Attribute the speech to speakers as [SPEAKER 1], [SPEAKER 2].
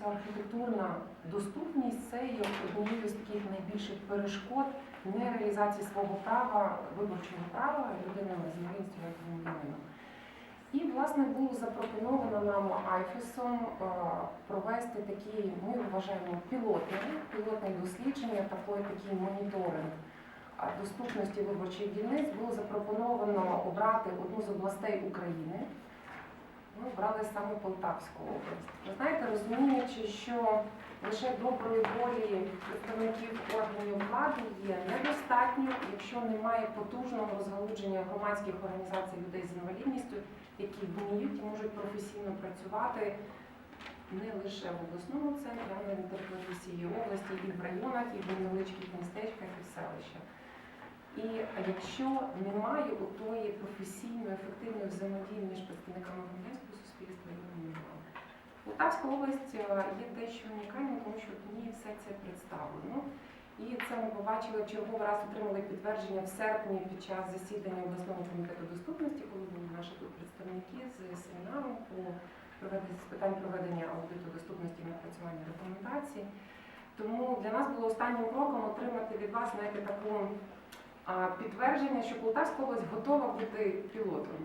[SPEAKER 1] ця архітектурна доступність це є однією з таких найбільших перешкод нереалізації свого права, виборчого права людинами з інвалідністю як громадянином. І, власне, було запропоновано нам Айфесом е, провести такі, ми вважаємо, пілотні, пілотне дослідження, такий, такий моніторинг доступності виборчих дільниць. Було запропоновано обрати одну з областей України. Ми обрали саме Полтавську область. Ви знаєте, розуміючи, що лише доброї волі представників органів влади є недостатньо, якщо немає потужного розгалудження громадських організацій людей з інвалідністю, які вміють і можуть професійно працювати не лише в обласному центрі, а на території всієї області, і в районах, і в невеличких містечках, і в селищах. І якщо немає отої професійної, ефективної взаємодії між представниками Полтавська область е, є дещо унікальною, тому що в ній все це представлено. І це ми побачили в черговий раз отримали підтвердження в серпні під час засідання обласного комітету доступності, коли були наші представники з семінаром по з питань проведення аудиту доступності і напрацювання документації. Тому для нас було останнім кроком отримати від вас знаєте, таку підтвердження, що Полтавська область готова бути пілотом.